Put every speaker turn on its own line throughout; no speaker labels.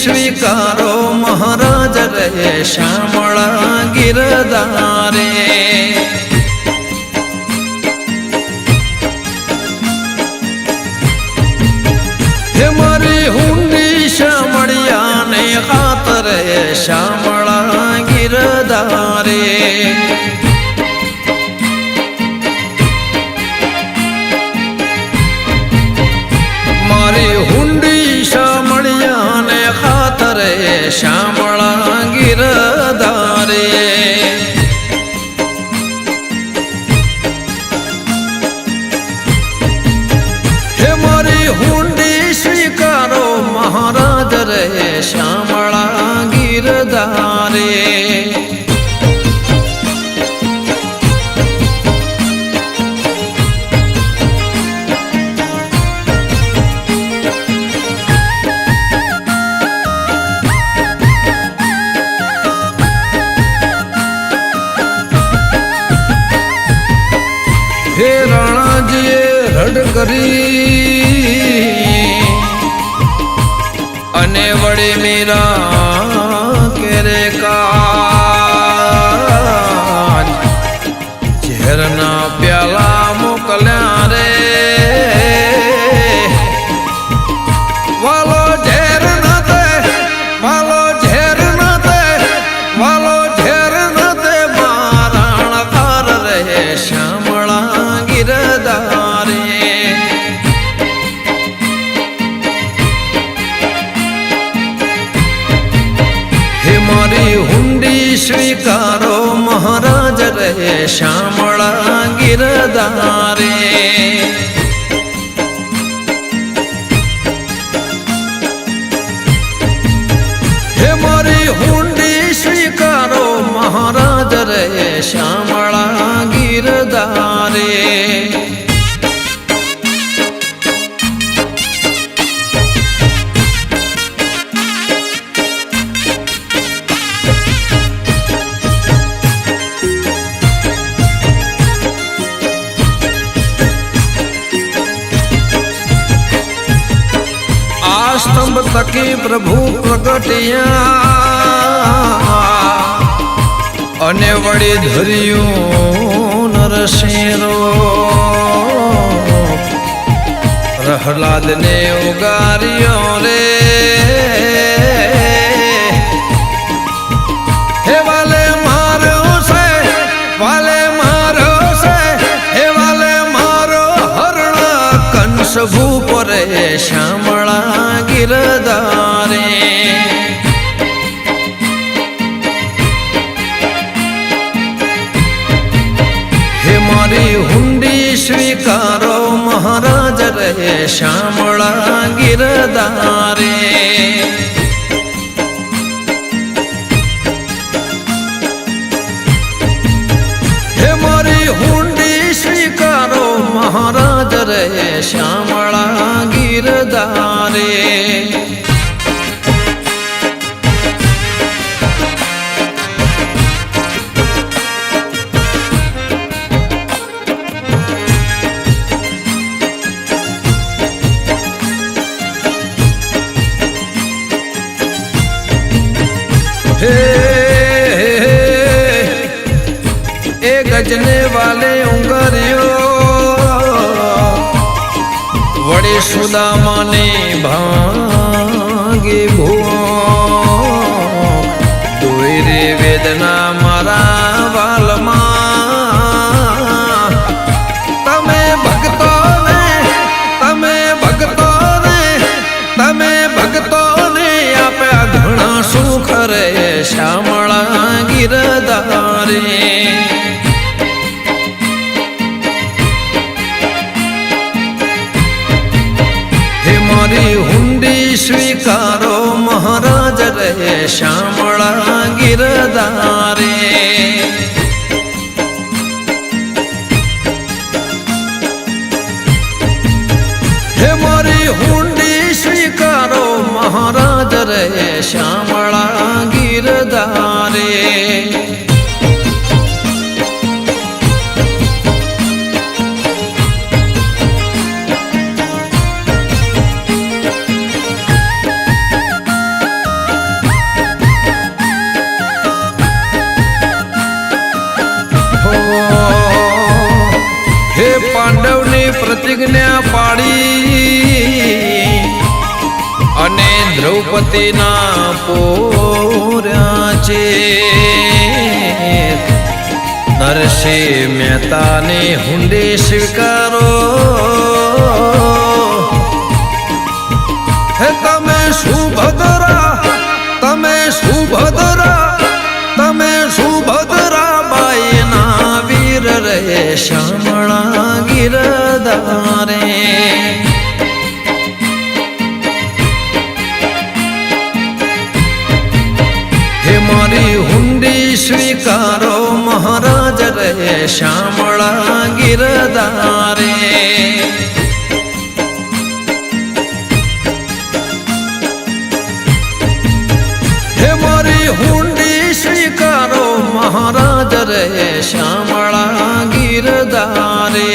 સ્વીકારો મહારાજ રે શ્યામળા ગિરદારે હે મારી હુંડી શ્યામળિયાને ખાતરે શ્યામળા ગિરધારે. શ્યામળા હે રાણાજીએ રડ કરી. અને વડે મીરા ગિરધારે હે મારી હુંડી સ્વીકારો મહારાજ રહે શ્યામળા સ્તંભ प्रभु પ્રગટ્યા અને વળી ધર્યું નરસેરો પ્રહલાદ ને ઉગાર્યો રે. મહારાજ રહે શ્યામળા ગિરધારે. સુદામાને ભાંગે હુંડી સ્વીકારો મહારાજ રહે શામળા ગિરદારે હે મારી હુંડી સ્વીકારો મહારાજ રે શામળા ગિરધારે. કન્યા પાડી અને દ્રૌપદીના પોર્યા છે નરસિંહ મહેતાને હુંડે સ્વીકારો. હે તમે સુભદ્રા તમે સુભદ્રા તમે સુભદ્રા બાઈના વીર રહે રહે શામળા ગિરધારે હે મારી હુંડી સ્વીકારો મહારાજ રહે શ્યામળા ગીરધારે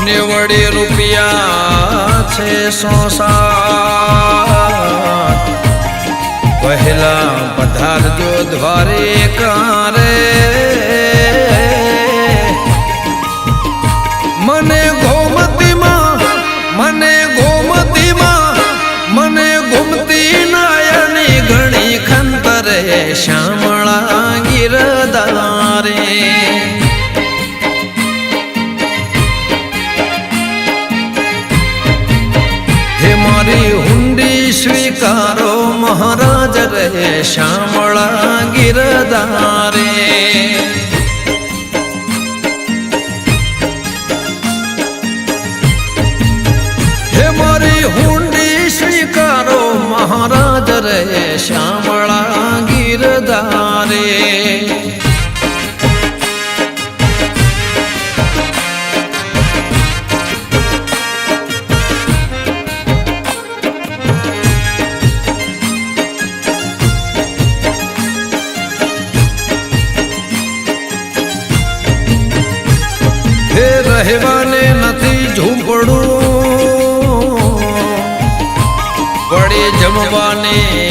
અને વળી રૂપિયા છે સો સાત પહેલા પધારજો દ્વારે કારે શ્યામળા ગિરધારે હે રહેવાને નથી ઝૂંપડું. વડે જમવાને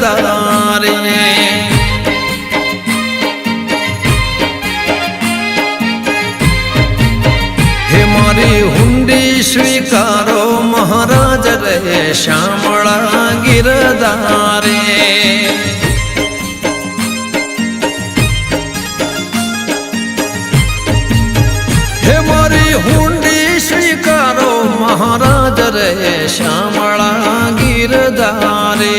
ગિરધારે હે મારી હુંડી સ્વીકારો મહારાજ રે શ્યામળા ગિરદારે હે મારી હુંડી સ્વીકારો મહારાજ રે શ્યામળા ગિરધારે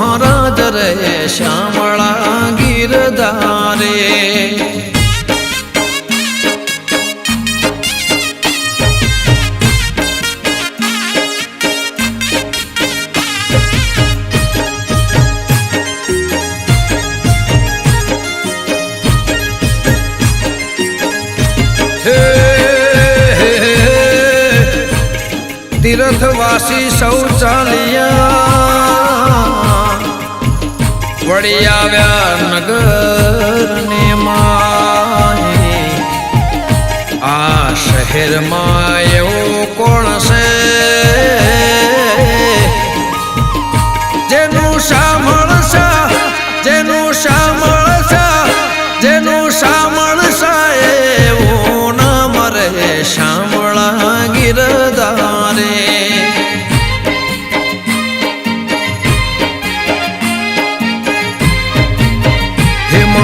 મહારાજ રે શ્યામળા ગીરધારે. તીર્થવાસી શૌચાલય વળી આવ્યા નગર ને આ શહેરમાં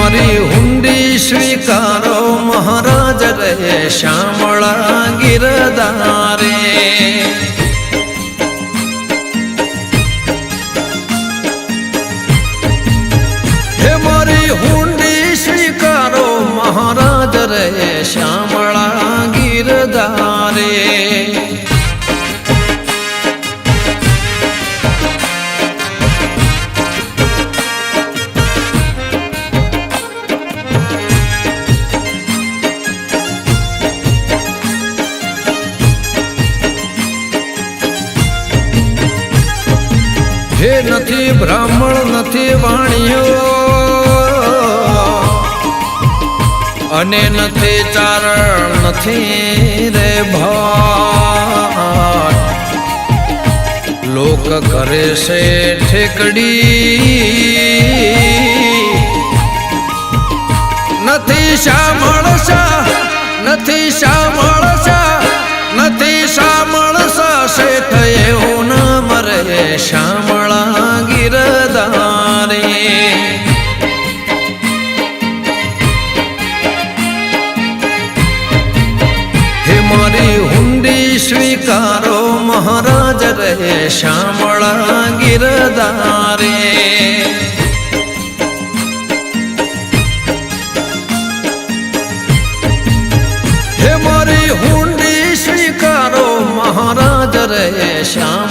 મારી હુંડી સ્વીકારો મહારાજ રે, શ્યામળા ગિરદારે હે મારી હુંડી સ્વીકારો મહારાજ રે, શ્યામળા ગિરધારે. નથી, બ્રાહ્મણ નથી વાણિયો અને નથી, ચારણ નથી રે ભાઈ લોક કરે છે ઠેકડી. નથી સાંભળશા નથી સાંભળશા નથી સાંભળશા શેઠ એવું ના મરે શામળા ગિરધારે હે મારી હુંડી સ્વીકારો મહારાજ રે શ્યામળા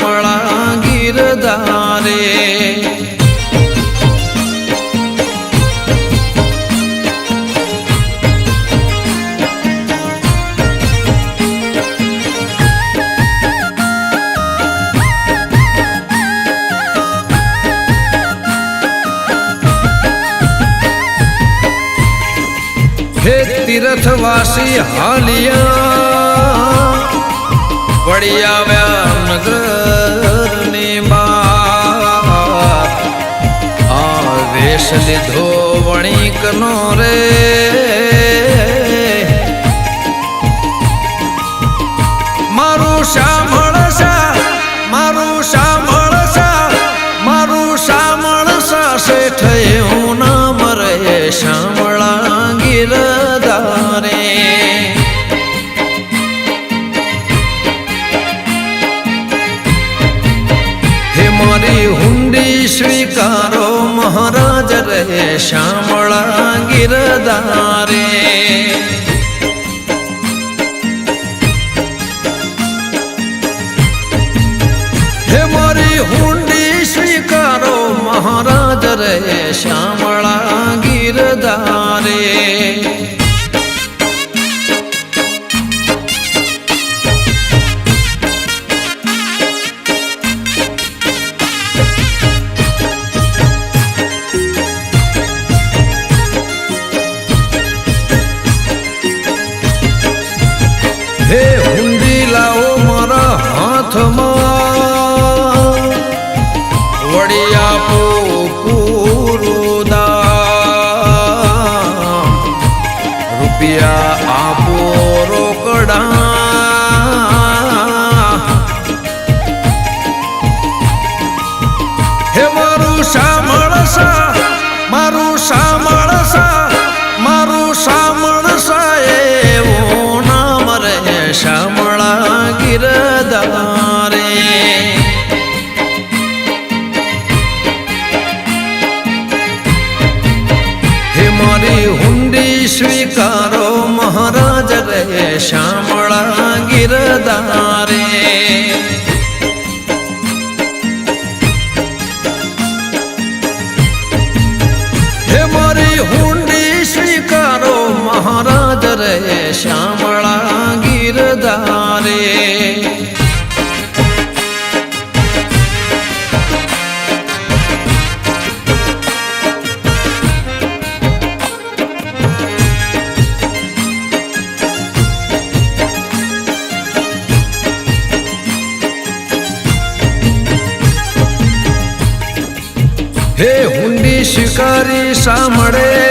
વેશ લીધો વણિકનો રે. ગિરધારે હે મારી હુંડી સ્વીકારો મહારાજ રે શ્યામળા ગિરધારે હે શ્યામળા ગીરધારે હે હુંડી શિકારી સાંભળે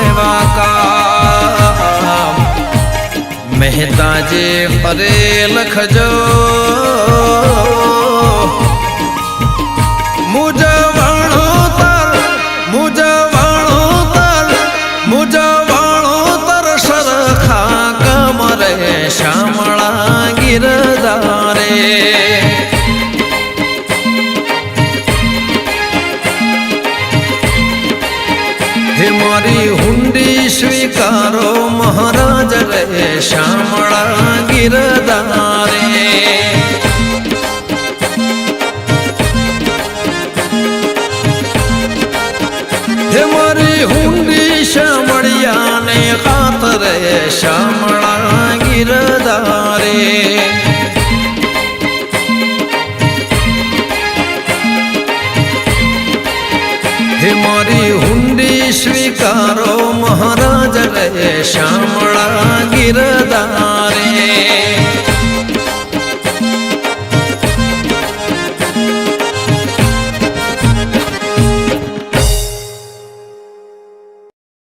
એવા કામ મહેતાજે હરે લખજો હે મારી હુંડી શામળિયાને ખાતરે શામળા ગિરદારે મારી હુંડી સ્વીકારો મહારાજ રે શામળા ગિરદારે